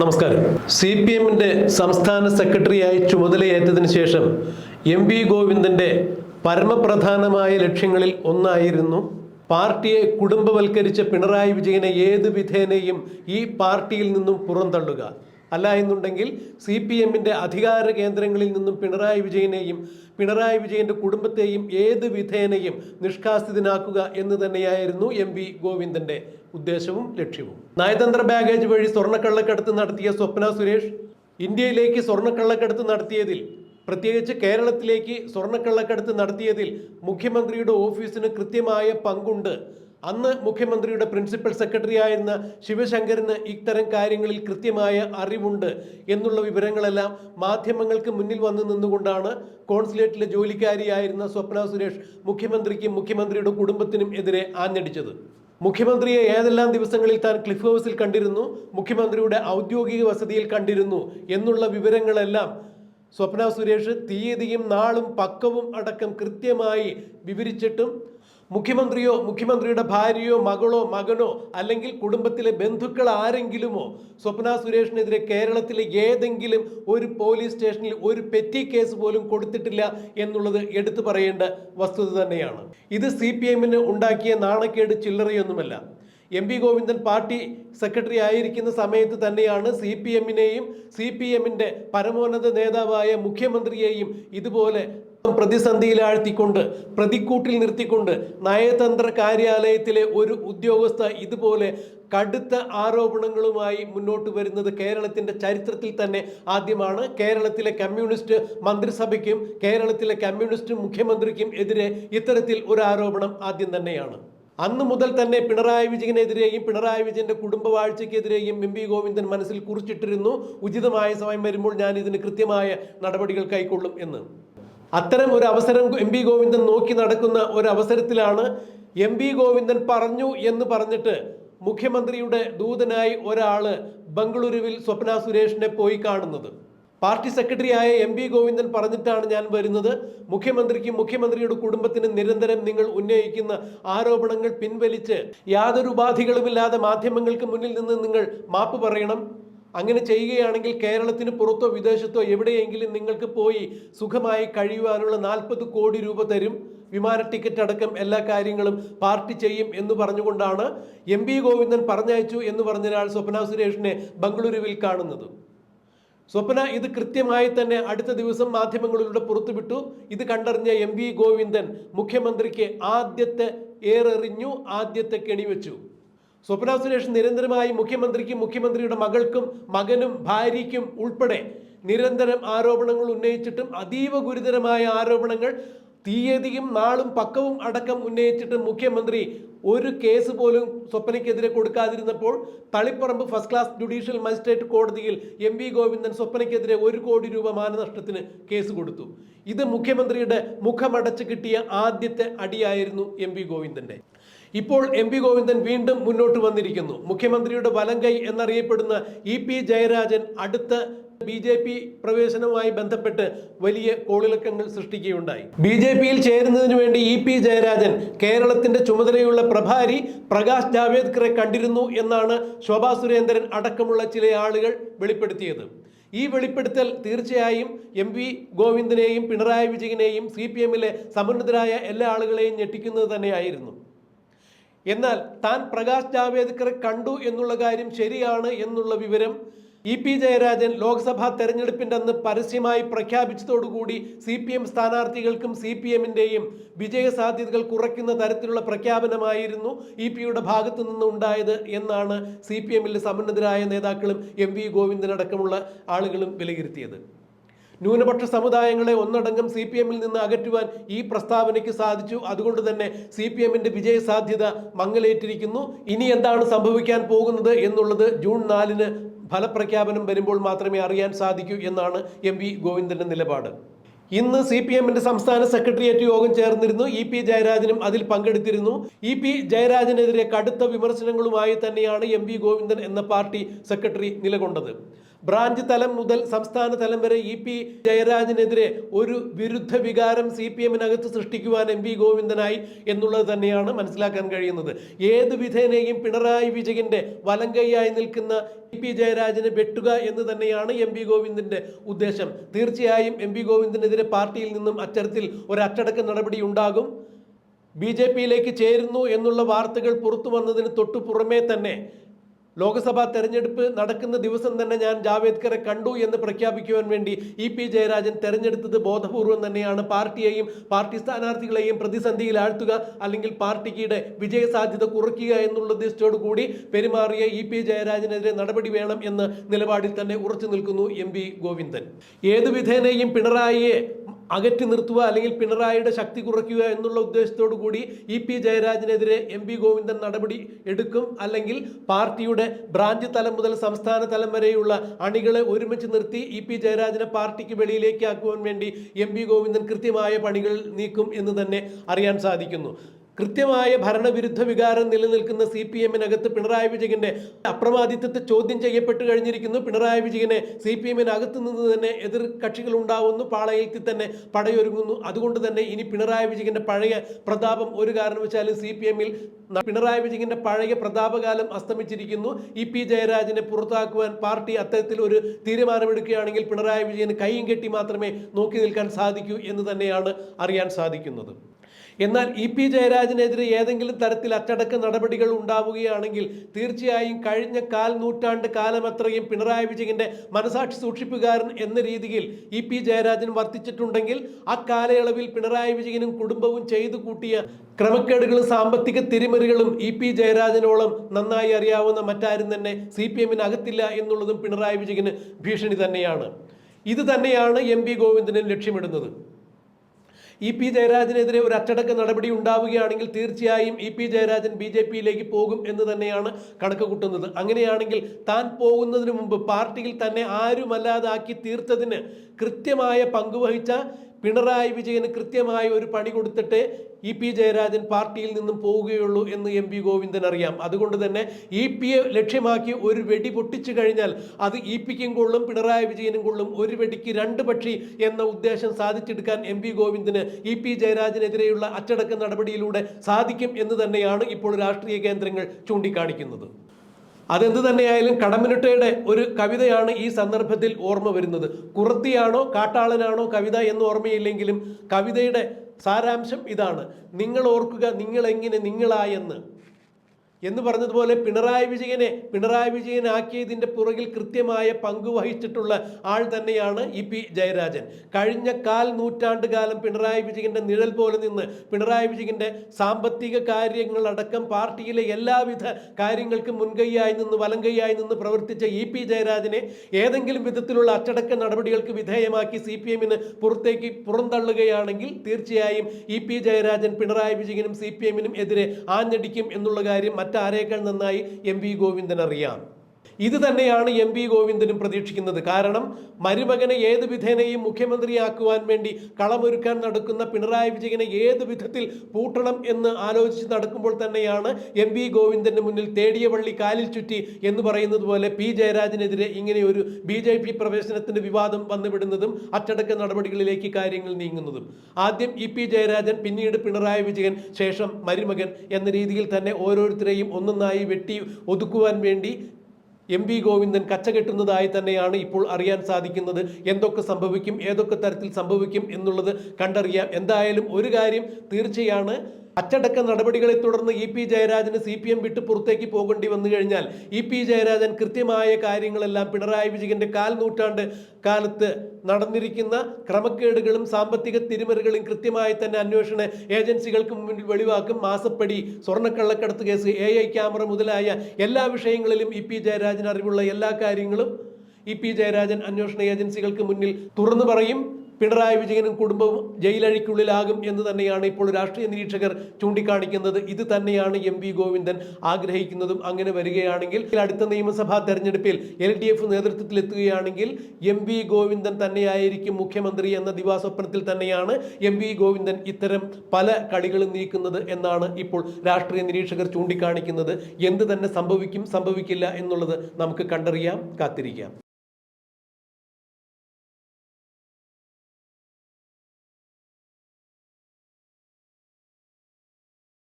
നമസ്കാരം. C P എമ്മിന്റെ സംസ്ഥാന സെക്രട്ടറിയായി ചുമതലയേറ്റതിനു ശേഷം എം വി ഗോവിന്ദന്റെ പരമപ്രധാനമായ ലക്ഷ്യങ്ങളിൽ ഒന്നായിരുന്നു പാർട്ടിയെ കുടുംബവൽക്കരിച്ച പിണറായി വിജയനെ ഏത് വിധേനയും ഈ പാർട്ടിയിൽ നിന്നും പുറന്തള്ളുക. അല്ല എന്നുണ്ടെങ്കിൽ സി പി എമ്മിന്റെ അധികാര കേന്ദ്രങ്ങളിൽ നിന്നും പിണറായി വിജയനെയും പിണറായി വിജയന്റെ കുടുംബത്തെയും ഏത് വിധേനയും നിഷ്കാസിതനാക്കുക എന്ന് തന്നെയായിരുന്നു എം വി ഗോവിന്ദന്റെ ഉദ്ദേശവും ലക്ഷ്യവും. നയതന്ത്ര ബാഗേജ് വഴി സ്വർണക്കള്ളക്കടത്ത് നടത്തിയ സ്വപ്ന സുരേഷ് ഇന്ത്യയിലേക്ക് സ്വർണക്കള്ളക്കടത്ത് നടത്തിയതിൽ പ്രത്യേകിച്ച് കേരളത്തിലേക്ക് സ്വർണക്കള്ളക്കടത്ത് നടത്തിയതിൽ മുഖ്യമന്ത്രിയുടെ ഓഫീസിന് കൃത്യമായ പങ്കുണ്ട് അന്ന് മുഖ്യമന്ത്രിയുടെ പ്രിൻസിപ്പൽ സെക്രട്ടറി ആയിരുന്ന ശിവശങ്കറിന് ഇത്തരം കാര്യങ്ങളിൽ കൃത്യമായ അറിവുണ്ട് എന്നുള്ള വിവരങ്ങളെല്ലാം മാധ്യമങ്ങൾക്ക് മുന്നിൽ വന്നു നിന്നുകൊണ്ടാണ് കോൺസുലേറ്റിലെ ജോലിക്കാരിയായിരുന്ന സ്വപ്ന സുരേഷ് മുഖ്യമന്ത്രിക്കും മുഖ്യമന്ത്രിയുടെ കുടുംബത്തിനും എതിരെ ആഞ്ഞടിച്ചത്. മുഖ്യമന്ത്രിയെ ഏതെല്ലാം ദിവസങ്ങളിൽ താൻ ക്ലിഫ് ഹൗസിൽ കണ്ടിരുന്നു മുഖ്യമന്ത്രിയുടെ ഔദ്യോഗിക വസതിയിൽ കണ്ടിരുന്നു എന്നുള്ള വിവരങ്ങളെല്ലാം സ്വപ്ന സുരേഷ് തീയതിയും നാളും പക്കവും അടക്കം കൃത്യമായി വിവരിച്ചിട്ടും മുഖ്യമന്ത്രിയോ മുഖ്യമന്ത്രിയുടെ ഭാര്യയോ മകളോ മകനോ അല്ലെങ്കിൽ കുടുംബത്തിലെ ബന്ധുക്കൾ ആരെങ്കിലുമോ സ്വപ്ന സുരേഷിനെതിരെ കേരളത്തിലെ ഏതെങ്കിലും ഒരു പോലീസ് സ്റ്റേഷനിൽ ഒരു പെറ്റി കേസ് പോലും കൊടുത്തിട്ടില്ല എന്നുള്ളത് എടുത്തു പറയേണ്ട വസ്തുത തന്നെയാണ്. ഇത് സി പി എമ്മിന് ഉണ്ടാക്കിയ നാണക്കേട് ചില്ലറയൊന്നുമല്ല. M P Govindan party secretary ആയിരിക്കുന്ന സമയത്ത് തന്നെയാണ് സി പി എമ്മിനെയും സി പി എമ്മിന്റെ പരമോന്നത നേതാവായ മുഖ്യമന്ത്രിയെയും ഇതുപോലെ പ്രതിസന്ധിയിലാഴ്ത്തിക്കൊണ്ട് പ്രതിക്കൂട്ടിൽ നിർത്തിക്കൊണ്ട് നയതന്ത്ര കാര്യാലയത്തിലെ ഒരു ഉദ്യോഗസ്ഥ ഇതുപോലെ കടുത്ത ആരോപണങ്ങളുമായി മുന്നോട്ട് വരുന്നത് കേരളത്തിന്റെ ചരിത്രത്തിൽ തന്നെ ആദ്യമാണ്. കേരളത്തിലെ കമ്മ്യൂണിസ്റ്റ് മന്ത്രിസഭയ്ക്കും കേരളത്തിലെ കമ്മ്യൂണിസ്റ്റ് മുഖ്യമന്ത്രിക്കും എതിരെ ഇത്തരത്തിൽ ഒരു ആരോപണം ആദ്യം തന്നെയാണ്. അന്ന് മുതൽ തന്നെ പിണറായി വിജയനെതിരെയും പിണറായി വിജയന്റെ കുടുംബവാഴ്ചയ്ക്കെതിരെയും എം പി ഗോവിന്ദൻ മനസ്സിൽ കുറിച്ചിട്ടിരുന്നു. ഉചിതമായ സമയം വരുമ്പോൾ ഞാൻ ഇതിന് കൃത്യമായ നടപടികൾ കൈക്കൊള്ളും എന്ന്. അത്തരം ഒരു അവസരം എം പി ഗോവിന്ദൻ നോക്കി നടക്കുന്ന ഒരു അവസരത്തിലാണ് എം പി ഗോവിന്ദൻ പറഞ്ഞു എന്ന് പറഞ്ഞിട്ട് മുഖ്യമന്ത്രിയുടെ ദൂതനായി ഒരാൾ ബംഗളൂരുവിൽ സ്വപ്ന സുരേഷിനെ പോയി കാണുന്നത്. പാർട്ടി സെക്രട്ടറിയായ എം പി ഗോവിന്ദൻ പറഞ്ഞിട്ടാണ് ഞാൻ വരുന്നത്. മുഖ്യമന്ത്രിക്കും മുഖ്യമന്ത്രിയുടെ കുടുംബത്തിനും നിരന്തരം നിങ്ങൾ ഉന്നയിക്കുന്ന ആരോപണങ്ങൾ പിൻവലിച്ച് യാതൊരു ഉപാധികളുമില്ലാതെ മാധ്യമങ്ങൾക്ക് മുന്നിൽ നിന്ന് നിങ്ങൾ മാപ്പ് പറയണം. അങ്ങനെ ചെയ്യുകയാണെങ്കിൽ കേരളത്തിന് പുറത്തോ വിദേശത്തോ എവിടെയെങ്കിലും നിങ്ങൾക്ക് പോയി സുഖമായി കഴിയുവാനുള്ള നാൽപ്പത് കോടി രൂപ തരും. വിമാന ടിക്കറ്റ് അടക്കം എല്ലാ കാര്യങ്ങളും പാർട്ടി ചെയ്യും എന്ന് പറഞ്ഞുകൊണ്ടാണ് എം പി ഗോവിന്ദൻ പറഞ്ഞയച്ചു എന്ന് പറഞ്ഞൊരാൾ സ്വപ്ന സുരേഷിനെ ബംഗളൂരുവിൽ കാണുന്നത്. സ്വപ്ന ഇത് കൃത്യമായി തന്നെ അടുത്ത ദിവസം മാധ്യമങ്ങളിലൂടെ പുറത്തുവിട്ടു. ഇത് കണ്ടറിഞ്ഞ എം വി ഗോവിന്ദൻ മുഖ്യമന്ത്രിക്ക് ആദ്യത്തെ ഏറെറിഞ്ഞു ആദ്യത്തെ കെണിവെച്ചു. സ്വപ്ന സുരേഷ് നിരന്തരമായി മുഖ്യമന്ത്രിക്കും മുഖ്യമന്ത്രിയുടെ മകൾക്കും മകനും ഭാര്യയ്ക്കും ഉൾപ്പെടെ നിരന്തരം ആരോപണങ്ങൾ ഉന്നയിച്ചിട്ടും അതീവ ഗുരുതരമായ ആരോപണങ്ങൾ തീയതിയും നാളും പക്കവും അടക്കം ഉന്നയിച്ചിട്ട് മുഖ്യമന്ത്രി ഒരു കേസ് പോലും സ്വപ്നയ്ക്കെതിരെ കൊടുക്കാതിരുന്നപ്പോൾ Taliparamba first class judicial magistrate കോടതിയിൽ എം വി ഗോവിന്ദൻ സ്വപ്നയ്ക്കെതിരെ ഒരു കോടി രൂപ മാനനഷ്ടത്തിന് കേസ് കൊടുത്തു. ഇത് മുഖ്യമന്ത്രിയുടെ മുഖമടച്ച് കിട്ടിയ ആദ്യത്തെ അടിയായിരുന്നു എം വി ഗോവിന്ദന്റെ ഇപ്പോൾ എം പി ഗോവിന്ദൻ വീണ്ടും മുന്നോട്ട് വന്നിരിക്കുന്നു. മുഖ്യമന്ത്രിയുടെ വലങ്കൈ എന്നറിയപ്പെടുന്ന ഇ പി ജയരാജൻ അടുത്ത ബി ജെ പി പ്രവേശനവുമായി ബന്ധപ്പെട്ട് വലിയ കോളിളക്കങ്ങൾ സൃഷ്ടിക്കുകയുണ്ടായി. ബി ജെ പിയിൽ ചേരുന്നതിന് വേണ്ടി ഇ പി ജയരാജൻ കേരളത്തിന്റെ ചുമതലയുള്ള പ്രഭാരി പ്രകാശ് ജാവേദ്കറെ കണ്ടിരുന്നു എന്നാണ് ശോഭാ സുരേന്ദ്രൻ അടക്കമുള്ള ചില ആളുകൾ വെളിപ്പെടുത്തിയത്. ഈ വെളിപ്പെടുത്തൽ തീർച്ചയായും എം വി ഗോവിന്ദനെയും പിണറായി വിജയനെയും സി പി എമ്മിലെ സമുന്നതരായ എല്ലാ ആളുകളെയും ഞെട്ടിക്കുന്നത് തന്നെയായിരുന്നു. എന്നാൽ താൻ പ്രകാശ് ജാവേദ്കറെ കണ്ടു എന്നുള്ള കാര്യം ശരിയാണ് എന്നുള്ള വിവരം ഇ പി ജയരാജൻ ലോക്സഭാ തെരഞ്ഞെടുപ്പിന്റെ അന്ന് പരസ്യമായി പ്രഖ്യാപിച്ചതോടുകൂടി സി പി എം സ്ഥാനാർത്ഥികൾക്കും സി പി എമ്മിന്റെയും വിജയസാധ്യതകൾ കുറയ്ക്കുന്ന തരത്തിലുള്ള പ്രഖ്യാപനമായിരുന്നു ഇ പിയുടെ ഭാഗത്തു നിന്ന് ഉണ്ടായത് എന്നാണ് സി പി എമ്മിലെ സമുന്നതരായ നേതാക്കളും എം വി ഗോവിന്ദനടക്കമുള്ള ആളുകളും വിലയിരുത്തിയത്. ന്യൂനപക്ഷ സമുദായങ്ങളെ ഒന്നടങ്കം സി പി എമ്മിൽ നിന്ന് അകറ്റുവാൻ ഈ പ്രസ്താവനയ്ക്ക് സാധിച്ചു. അതുകൊണ്ട് തന്നെ സി പി എമ്മിന്റെ വിജയ സാധ്യത മങ്ങലേറ്റിരിക്കുന്നു. ഇനി എന്താണ് സംഭവിക്കാൻ പോകുന്നത് എന്നുള്ളത് ജൂൺ നാലിന് ഫലപ്രഖ്യാപനം വരുമ്പോൾ മാത്രമേ അറിയാൻ സാധിക്കൂ എന്നാണ് എം വി ഗോവിന്ദന്റെ നിലപാട്. ഇന്ന് സി പി എമ്മിന്റെ സംസ്ഥാന സെക്രട്ടേറിയറ്റ് യോഗം ചേർന്നിരുന്നു. ഇ പി ജയരാജനും അതിൽ പങ്കെടുത്തിരുന്നു. ഇ പി ജയരാജനെതിരെ കടുത്ത വിമർശനങ്ങളുമായി തന്നെയാണ് എം വി ഗോവിന്ദൻ എന്ന പാർട്ടി സെക്രട്ടറി നിലകൊണ്ടത്. ബ്രാഞ്ച് തലം മുതൽ സംസ്ഥാന തലം വരെ ഇ പി ജയരാജനെതിരെ ഒരു വിരുദ്ധ വികാരം സി പി എമ്മിനകത്ത് സൃഷ്ടിക്കുവാൻ എം വി ഗോവിന്ദനായി എന്നുള്ളത് തന്നെയാണ് മനസ്സിലാക്കാൻ കഴിയുന്നത്. ഏത് വിധേനയും പിണറായി വിജയന്റെ വലങ്കൈയായി നിൽക്കുന്ന ഇ പി ജയരാജനെ വെട്ടുക എന്ന് തന്നെയാണ് എം വി ഗോവിന്ദന്റെ ഉദ്ദേശം. തീർച്ചയായും എം വി ഗോവിന്ദനെതിരെ പാർട്ടിയിൽ നിന്നും അച്ചടത്തിൽ ഒരു അച്ചടക്ക നടപടി ഉണ്ടാകും. ബി ജെ പിയിലേക്ക് ചേരുന്നു എന്നുള്ള വാർത്തകൾ പുറത്തു വന്നതിന് തൊട്ടു പുറമേ തന്നെ ലോക്സഭാ തെരഞ്ഞെടുപ്പ് നടക്കുന്ന ദിവസം തന്നെ ഞാൻ ജാവേദ്കറെ കണ്ടു എന്ന് പ്രഖ്യാപിക്കുവാൻ വേണ്ടി ഇ പി ജയരാജൻ തെരഞ്ഞെടുത്തത് ബോധപൂർവം തന്നെയാണ്. പാർട്ടിയെയും പാർട്ടി സ്ഥാനാർത്ഥികളെയും പ്രതിസന്ധിയിൽ ആഴ്ത്തുക അല്ലെങ്കിൽ പാർട്ടിയുടെ വിജയസാധ്യത കുറയ്ക്കുക എന്നുള്ള ഉദ്ദേശത്തോടു കൂടി പെരുമാറിയ ഇ പി ജയരാജനെതിരെ നടപടി വേണം എന്ന് നിലപാടിൽ തന്നെ ഉറച്ചു നിൽക്കുന്നു എം വി ഗോവിന്ദൻ. ഏതു വിധേനയും പിണറായിയെ അകറ്റി നിർത്തുക അല്ലെങ്കിൽ പിണറായിയുടെ ശക്തി കുറയ്ക്കുക എന്നുള്ള ഉദ്ദേശത്തോടു കൂടി ഇ പി ജയരാജനെതിരെ എം പി ഗോവിന്ദൻ നടപടി എടുക്കും. അല്ലെങ്കിൽ പാർട്ടിയുടെ ബ്രാഞ്ച് തലം മുതൽ സംസ്ഥാന തലം വരെയുള്ള അണികളെ ഒരുമിച്ച് നിർത്തി ഇ പി ജയരാജനെ പാർട്ടിക്ക് വെളിയിലേക്ക് ആക്കുവാൻ വേണ്ടി എം പി ഗോവിന്ദൻ കൃത്യമായ പണികൾ നീക്കും എന്ന് തന്നെ അറിയാൻ സാധിക്കുന്നു. കൃത്യമായ ഭരണവിരുദ്ധ വികാരം നിലനിൽക്കുന്ന സി പി എമ്മിനകത്ത് പിണറായി വിജയന്റെ അപ്രമാദിത്വത്തെ ചോദ്യം ചെയ്യപ്പെട്ട് കഴിഞ്ഞിരിക്കുന്നു. പിണറായി വിജയനെ സി പി എമ്മിനകത്ത് നിന്ന് തന്നെ എതിർ കക്ഷികൾ ഉണ്ടാവുന്നു. പാളയത്തിൽ തന്നെ പടയൊരുങ്ങുന്നു. അതുകൊണ്ട് തന്നെ ഇനി പിണറായി വിജയന്റെ പഴയ പ്രതാപം ഒരു കാരണവശാലും സി പി എമ്മിൽ പിണറായി വിജയന്റെ പഴയ പ്രതാപകാലം അസ്തമിച്ചിരിക്കുന്നു. ഇ പി ജയരാജനെ പുറത്താക്കുവാൻ പാർട്ടി അത്തരത്തിൽ ഒരു തീരുമാനമെടുക്കുകയാണെങ്കിൽ പിണറായി വിജയന് കൈയും കെട്ടി മാത്രമേ നോക്കി നിൽക്കാൻ സാധിക്കൂ എന്ന് തന്നെയാണ് അറിയാൻ സാധിക്കുന്നത്. എന്നാൽ ഇ പി ജയരാജനെതിരെ ഏതെങ്കിലും തരത്തിൽ അച്ചടക്ക നടപടികൾ ഉണ്ടാവുകയാണെങ്കിൽ തീർച്ചയായും കഴിഞ്ഞ കാൽ നൂറ്റാണ്ട് കാലമത്രയും പിണറായി വിജയന്റെ മനസാക്ഷി സൂക്ഷിപ്പുകാരൻ എന്ന രീതിയിൽ ഇ പി ജയരാജൻ വർത്തിച്ചിട്ടുണ്ടെങ്കിൽ ആ കാലയളവിൽ പിണറായി വിജയനും കുടുംബവും ചെയ്തു കൂട്ടിയ ക്രമക്കേടുകളും സാമ്പത്തിക തിരിമറികളും ഇ പി ജയരാജനോളം നന്നായി അറിയാവുന്ന മറ്റാരും തന്നെ സി പി എമ്മിനകത്തില്ല എന്നുള്ളതും പിണറായി വിജയന് ഭീഷണി തന്നെയാണ്. ഇത് തന്നെയാണ് എം പി ഗോവിന്ദനും ലക്ഷ്യമിടുന്നത്. ഇ പി ജയരാജനെതിരെ ഒരു അച്ചടക്ക നടപടി ഉണ്ടാവുകയാണെങ്കിൽ തീർച്ചയായും E P Jayarajan B J പിയിലേക്ക് പോകും എന്ന് തന്നെയാണ് കണക്ക് കൂട്ടുന്നത് അങ്ങനെയാണെങ്കിൽ താൻ പോകുന്നതിന് മുമ്പ് പാർട്ടിയിൽ തന്നെ ആരുമല്ലാതാക്കി തീർത്തതിന് കൃത്യമായ പങ്കുവഹിച്ച പിണറായി വിജയന് കൃത്യമായ ഒരു പണി കൊടുത്തിട്ട് ഇ പി ജയരാജൻ പാർട്ടിയിൽ നിന്നും പോവുകയുള്ളൂ എന്ന് എം പി ഗോവിന്ദൻ അറിയാം. അതുകൊണ്ട് തന്നെ ഇ പിയെ ലക്ഷ്യമാക്കി ഒരു വെടി പൊട്ടിച്ചു കഴിഞ്ഞാൽ അത് ഇ പിക്കും കൊള്ളും പിണറായി വിജയനും കൊള്ളും. ഒരു വെടിക്ക് രണ്ട് പക്ഷി എന്ന ഉദ്ദേശം സാധിച്ചെടുക്കാൻ എം പി ഗോവിന്ദന് ഇ പി ജയരാജനെതിരെയുള്ള അച്ചടക്ക നടപടിയിലൂടെ സാധിക്കും എന്ന് തന്നെയാണ് ഇപ്പോൾ രാഷ്ട്രീയ കേന്ദ്രങ്ങൾ ചൂണ്ടിക്കാണിക്കുന്നത്. അതെന്ത് തന്നെയായാലും കടമിനിട്ടയുടെ ഒരു കവിതയാണ് ഈ സന്ദർഭത്തിൽ ഓർമ്മ വരുന്നത്. കുറത്തിയാണോ കാട്ടാളനാണോ കവിത എന്ന് ഓർമ്മയില്ലെങ്കിലും കവിതയുടെ സാരാംശം ഇതാണ്. നിങ്ങൾ ഓർക്കുക നിങ്ങൾ നിങ്ങളെങ്ങനെ നിങ്ങളായെന്ന്. എന്ന് പറഞ്ഞതുപോലെ പിണറായി വിജയനെ പിണറായി വിജയനാക്കിയതിന്റെ പുറകിൽ കൃത്യമായ പങ്ക് വഹിച്ചിട്ടുള്ള ആൾ തന്നെയാണ് ഇ പി ജയരാജൻ. കഴിഞ്ഞ കാൽ നൂറ്റാണ്ട് കാലം പിണറായി വിജയന്റെ നിഴൽ പോലെ നിന്ന് പിണറായി വിജയന്റെ സാമ്പത്തിക കാര്യങ്ങളടക്കം പാർട്ടിയിലെ എല്ലാവിധ കാര്യങ്ങൾക്കും മുൻകൈയായി നിന്ന് വലങ്കൈയായി നിന്ന് പ്രവർത്തിച്ച ഇ പി ജയരാജനെ ഏതെങ്കിലും വിധത്തിലുള്ള അച്ചടക്ക നടപടികൾക്ക് വിധേയമാക്കി സി പി എമ്മിന് പുറത്തേക്ക് പുറന്തള്ളുകയാണെങ്കിൽ തീർച്ചയായും ഇ പി ജയരാജൻ പിണറായി വിജയനും സി പി എമ്മിനും എതിരെ ആഞ്ഞടിക്കും എന്നുള്ള കാര്യം മറ്റാരേക്കാൾ നന്നായി എം വി ഗോവിന്ദൻ അറിയാം ഇത് തന്നെയാണ് എം വി ഗോവിന്ദനും പ്രതീക്ഷിക്കുന്നത്. കാരണം മരുമകനെ ഏത് വിധേനയും മുഖ്യമന്ത്രിയാക്കുവാൻ വേണ്ടി കളമൊരുക്കാൻ നടക്കുന്ന പിണറായി വിജയനെ ഏത് വിധത്തിൽ പൂട്ടണം എന്ന് ആലോചിച്ച് നടക്കുമ്പോൾ തന്നെയാണ് എം വി ഗോവിന്ദന്റെ മുന്നിൽ തേടിയ വള്ളി കാലിൽ ചുറ്റി എന്ന് പറയുന്നത് പോലെ പി ജയരാജനെതിരെ ഇങ്ങനെ ഒരു ബി ജെ പി പ്രവേശനത്തിന്റെ വിവാദം വന്നുവിടുന്നതും അച്ചടക്ക നടപടികളിലേക്ക് കാര്യങ്ങൾ നീങ്ങുന്നതും. ആദ്യം ഇ പി ജയരാജൻ പിന്നീട് പിണറായി വിജയൻ ശേഷം മരുമകൻ എന്ന രീതിയിൽ തന്നെ ഓരോരുത്തരെയും ഒന്നൊന്നായി വെട്ടി ഒതുക്കുവാൻ വേണ്ടി എം വി ഗോവിന്ദൻ കച്ചകെട്ടുന്നതായി തന്നെയാണ് ഇപ്പോൾ അറിയാൻ സാധിക്കുന്നത്. എന്തൊക്കെ സംഭവിക്കും ഏതൊക്കെ തരത്തിൽ സംഭവിക്കും എന്നുള്ളത് കണ്ടറിയാം. എന്തായാലും ഒരു കാര്യം തീർച്ചയാണ് അച്ചടക്ക നടപടികളെ തുടർന്ന് ഇ പി ജയരാജന് സി പി എം വിട്ട് പുറത്തേക്ക് പോകേണ്ടി വന്നു കഴിഞ്ഞാൽ ഇ പി ജയരാജൻ കൃത്യമായ കാര്യങ്ങളെല്ലാം പിണറായി വിജയന്റെ കാൽ നൂറ്റാണ്ട് കാലത്ത് നടന്നിരിക്കുന്ന ക്രമക്കേടുകളും സാമ്പത്തിക തിരിമറികളും കൃത്യമായി തന്നെ അന്വേഷണ ഏജൻസികൾക്ക് മുന്നിൽ വെളിവാക്കും. മാസപ്പടി സ്വർണക്കള്ളക്കടത്ത് കേസ് എ ഐ ക്യാമറ മുതലായ എല്ലാ വിഷയങ്ങളിലും ഇ പി ജയരാജൻ അറിവുള്ള എല്ലാ കാര്യങ്ങളും ഇ പി ജയരാജൻ അന്വേഷണ ഏജൻസികൾക്ക് മുന്നിൽ തുറന്നു പറയും. പിണറായി വിജയനും കുടുംബവും ജയിലഴിക്കുള്ളിലാകും എന്ന് തന്നെയാണ് ഇപ്പോൾ രാഷ്ട്രീയ നിരീക്ഷകർ ചൂണ്ടിക്കാണിക്കുന്നത്. ഇത് തന്നെയാണ് എം വി ഗോവിന്ദൻ ആഗ്രഹിക്കുന്നതും. അങ്ങനെ വരികയാണെങ്കിൽ അടുത്ത നിയമസഭാ തെരഞ്ഞെടുപ്പിൽ എൽ ഡി എഫ് നേതൃത്വത്തിലെത്തുകയാണെങ്കിൽ എം വി ഗോവിന്ദൻ തന്നെയായിരിക്കും മുഖ്യമന്ത്രി എന്ന ദിവാസ്വപ്നത്തിൽ തന്നെയാണ് എം വി ഗോവിന്ദൻ ഇത്തരം പല കളികളും നീക്കുന്നത് എന്നാണ് ഇപ്പോൾ രാഷ്ട്രീയ നിരീക്ഷകർ ചൂണ്ടിക്കാണിക്കുന്നത്. എന്ത് തന്നെ സംഭവിക്കും സംഭവിക്കില്ല എന്നുള്ളത് നമുക്ക് കണ്ടറിയാം കാത്തിരിക്കാം.